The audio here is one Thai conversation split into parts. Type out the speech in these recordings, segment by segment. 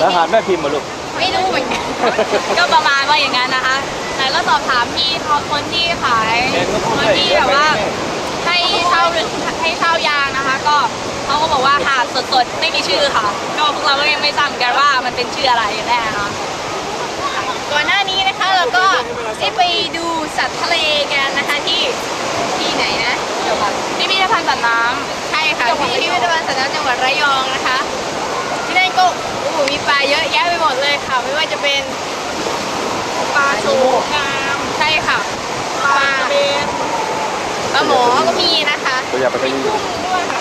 แล้วหาดแม่พิมพ์มาลูก ไม่รู้เหมือนกัน ก็ประมาณว่าอย่างนั้นนะคะ ไหนเราสอบถามพี่เขาคนที่ขายแมนก็พูคดนได้ที่แบบว่าให้เช่าให้เช่ายางนะคะ ก็เขาก็บอกว่าหาดสดๆ ไม่มีชื่อค่ะ ก็พวกเราก็ยังไม่ทราบเหมือนกันว่ามันเป็นชื่ออะไรกันแน่นะคะก่อนหน้านี้นะคะเราก็ได้ไปดูสัตว์ทะเลกันนะคะที่ที่ไหนนะพิพิธภัณฑ์สัตว์น้ำใช่ค่ะที่พิพิธภัณฑ์สัตว์น้ำจังหวัดระยองนะคะที่นั่นก็โอ้โหมีปลาเยอะแยะไปหมดเลยค่ะ ไม่ว่าจะเป็นปลาโชกงามใช่ค่ะปลาเบนปลาหมอก็มีนะคะตัวอย่างไปทางนี้กุ้งด้วยค่ะ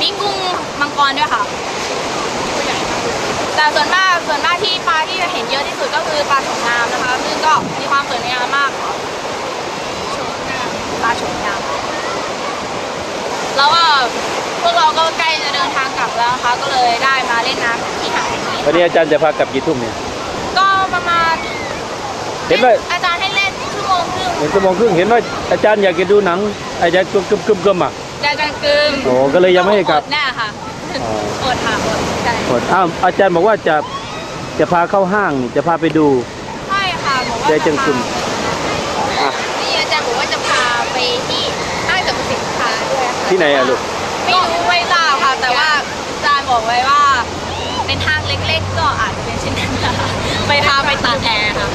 มีกุ้งมังกรด้วยค่ะแต่ส่วนมากส่วนมากที่ปลาที่เห็นเยอะที่สุดก็คือปลาโฉมงามนะคะ ซึ่งก็มีความสวยงามมากค่ะโฉมงามปลาโฉมงามแล้วก็ พวกเราก็ใกล้จะเดินทางกลับแล้วนะคะก็เลยได้มาเล่นน้ำที่หาดแห่งนี้วันนี้อาจารย์จะพากลับกี่ทุ่มเนี่ย ก็ประมาณเห็นว่าอาจารย์ให้เล่นชั่วโมงครึ่งเห็นชั่วโมงครึ่งเห็นว่าอาจารย์อยากจะดูหนังอาจารย์กึมกึมกึมกึมอะอาจารย์กึมโอ้ก็เลยยังไม่ให้กลับอดแน่ค่ะอ๋ออดค่ะอดใช่หมดอ้าวอาจารย์บอกว่าจะจะพาเข้าห้างนี่จะพาไปดูใช่ค่ะบอกว่าเดี๋ยวจังกึมอะนี่อาจารย์บอกว่าจะพาไปที่ห้างสรรพสินค้าด้วยค่ะที่ไหนอะลูก ไม่รู้ไม่ทราบค่ะ แต่ว่าอาจารย์บอกไว้ว่า เป็นห้างเล็กๆ ก็อาจจะเป็นเช่นนั้นนะคะไปพาไปตัดแอร์ค่ะ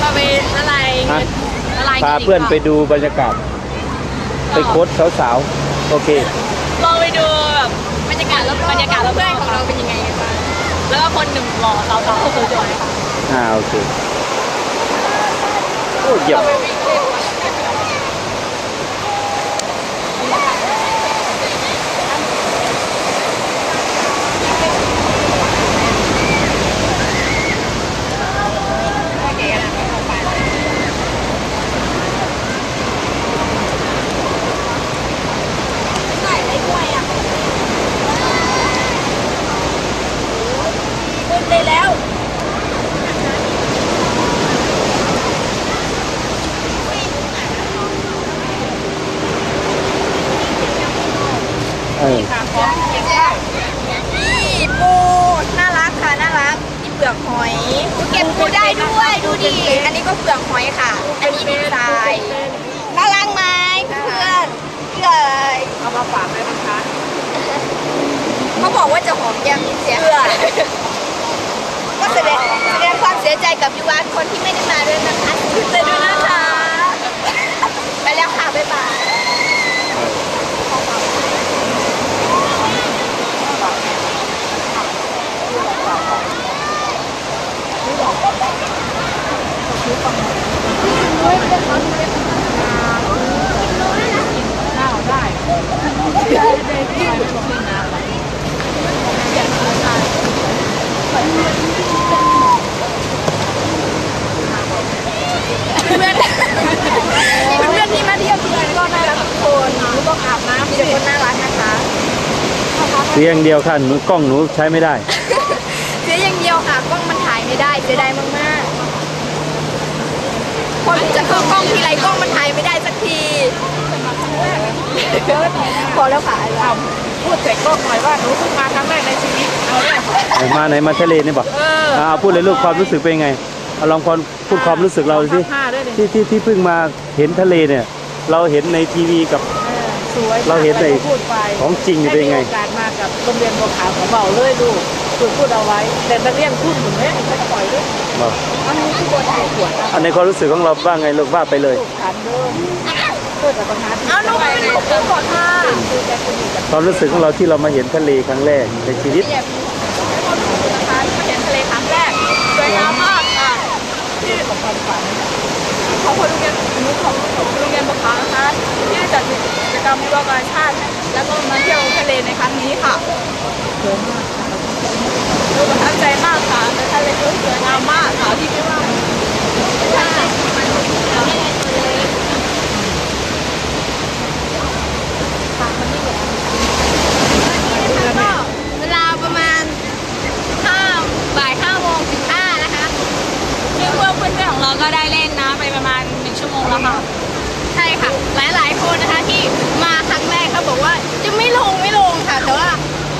พาไปละลายเงินละลายงิพาเพื่อนไปดูบรรยากาศ ไปโค้ดสาวๆ โอเค ลองไปดูแบบบรรยากาศแล้วบรรยากาศแล้วเพื่อนของเราเป็นยังไงกันบ้างแล้วก็คนหนึ่งหล่อเราเราสวยๆค่ะอ่าโอเค โอ้เยี่ยมใส่ได้ด้วยอะขึ้นได้แล้ว เออ ค่ะพร้อมเก็บได้นี่ปูน่ารักค่ะน่ารักมีเปลือกหอยเก็บปูได้ด้วยดูดิอันนี้ก็เปลือกหอยค่ะ อันนี้ดีไซน์น่ารักไหมเพื่อนเพื่อนเอามาฝากเลยนะคะเขาบอกว่าจะหอมแก้มนิดเสียเพื่อก็แสดงแสดงความเสียใจกับยูวานคนที่ไม่ได้มาด้วยนะคะเจอด้วยนะคะ ไปแล้วค่ะบ๊ายบาย ข้าวได้ได้ได้ที่ไปชมที่น้ำ เพื่อนๆเพื่อนๆที่มาเที่ยวที่นี่ก็น่ารักทุกคนหนูต้องอาบน้ำมีแต่คนน่ารักนะคะเสียอย่างเดียวค่ะหนูกล้องหนูใช้ไม่ได้ เสียอย่างเดียวค่ะกล้องมันถ่ายไม่ได้เสียดายมากๆพอจะเข้ากล้องทีไรกล้องมันถ่ายไม่ได้สักที พอแล้วค่ะเอาพูดใส่กล้องหน่อยว่าหนูเพิ่งมาครั้งแรกในชีวิตเอาเนี่ยไหนมาไหนมาทะเลนี่บอกเอออ่าพูดเลยลูกความรู้สึกเป็นไงเอาลองความพูดความรู้สึกเราสิผ้าด้วยดิที่ที่ที่เพิ่งมาเห็นทะเลเนี่ย เราเห็นในทีวีกับ เออสวยมกเราเห็นในอะไรก็พูดไปของจริงนี่เป็นไง ด้มีโอกาสมากับโรงเรียนบัวขาวของเบาเลยดูฝึกพูดเอาไว้ แต่นักเรียนพูดเหมือนไม่ไม่ปล่อยด้วยบอกอันนี้ที่บัวไทยขวดนะอันในความรู้สึกของเราบ้างไงลูกว่าไปเลยลูกขันเด้อเพื่อจะปัญหาที่ เอาหนูไปดูเพื่อนก่อนค่ะคือแต่คนอยู่กับความรู้สึกของเราที่เรามาเห็นทะเลครั้งแรกในชีวิตเนี่ยนะคะที่มาเห็นทะเลครั้งแรกสวยงามมากค่ะของความฝันขอบคุณโรงเรียนอนุของของโรงเรียนบัวขาวนะคะที่จัดกิจกรรมยุวการชาติ แล้วก็มาเที่ยวทะเลในครั้งนี้ค่ะสวยมากดูประทับใจมากค่ะแต่ทะเลก็สวยงามมากค่ะที่ไม่ว่าใช่มันก็เวลาประมาณห้าบ่ายห้าโมงสิบห้านะคะซึ่งพวกเพื่อนๆของเราก็ได้เล่นน้ำไปประมาณหนึ่งชั่วโมงแล้วค่ะ ใช่ค่ะ หลายๆคนนะคะที่มาครั้งแรกเขาบอกว่าจะไม่ลงไม่ลงค่ะ แต่ว่า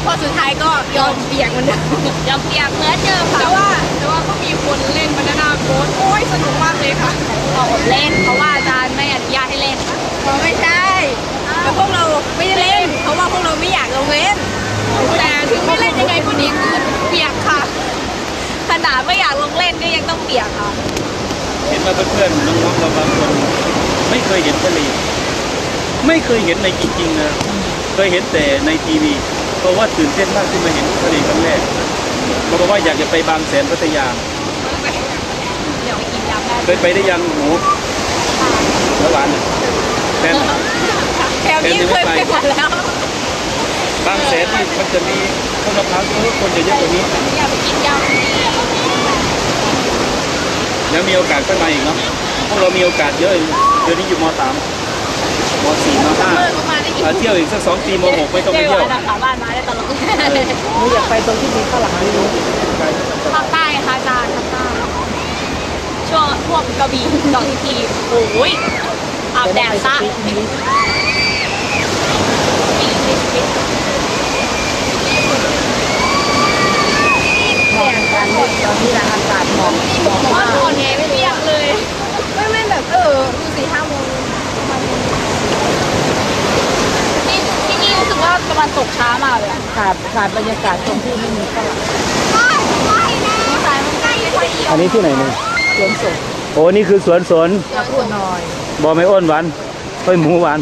พอ สุดท้ายก็ยอมเปียปียกเหมือนเดิมยังเปียกเหมือนเดิมค่ะแต่ว่าแต่ว่าก็มีคนเล่นบานาน่าโบ๊ทโอ้ยสนุกมากเลยค่ะเราอดเล่นเพราะว่าอาจารย์ไม่อนุญาตให้เล่นค่ะไม่ใช่แต่พวกเราไม่ได้เล่น เพราะว่าพวกเราไม่อยากลงเล่นแต่ถึงไม่เล่นยังไงก็ดีคือเปียกค่ะ ขนาดไม่อยากลงเล่นก็ยังต้องเปียกค่ะ เห็นว่าเพื่อนๆน้องๆเราบางคนไม่เคยเห็นทะเลไม่เคยเห็นในจริงๆนะเคยเห็นแต่ในทีวี เพราะว่าตื่นเต้นมากที่มาเห็นทะเลครั้งแรกบอกว่าอยากจะไปบางแสนพัทยาเดี๋ยวไปกินยำได้เคยไปได้ยังหมูแล้วหวานน่ะแฟนแถวนี้เคยไปหมดแล้ว บางแสนนี่มันจะมีต้นมะพร้าวเยอะคนจะเยอะกว่านี้อยากไปกินยำแล้วมีโอกาสก็มาอีกเนาะพวกเรามีโอกาสเยอะเดี๋ยวนี้อยู่มสามมสี่มห้า เที่ยวอีกสักสองปีมหกไม่ต้องไปเที่ยยววสาบ้านมาได้ตลอดหนูอยากไปตรงที่มีข้าวหลามนี่รู้ภาคใต้ค่ะอาจารย์ภาคใต้ช่วงพวกกระบี่ดอกทีโอ้ยอาบแดดซะแข่งกันตอนนี้แหละอากาศหมอกหมอกมากนอนไงไม่เปียกเลย ไม่ไม่แบบเออดูสี่ห้าโมง นี่ที่นี่รู้สึกว่าตะวันตกช้ามากเลยอะ ขาดขาดบรรยากาศตรงที่ไม่มีข้าวหลามสายมันใกล้ไม่ค่อยเอียวอันนี้ที่ไหนเนี่ยสวนสดโอ้นี่คือสวนสนกระพูดหน่อยบอไม่อ้นหวานเฮ้ยหมูหวาน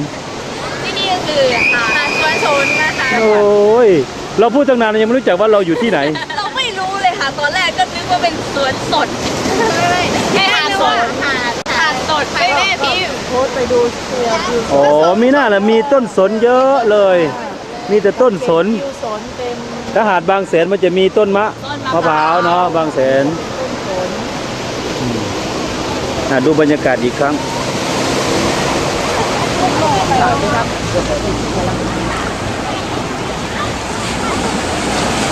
ที่นี่ก็คือหาดสวนสนนะคะโอ้ยเราพูดตั้งนานยังไม่รู้จักว่าเราอยู่ที่ไหน เราไม่รู้เลยค่ะตอนแรกก็นึกว่าเป็นสวนสดไม่หาดสดหาดหาดสดไปแม่พี่โพสต์ไปดูเสือวิวอ๋อมีหน้าละมีต้นสนเยอะเลย มีแต่ต้นสนวิวสนเป็นถ้าหาดบางแสนมันจะมีต้นมะมะพร้าวเนาะบางแสนต้นสนอะดูบรรยากาศอีกครั้งสาวนะครับ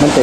มันจะ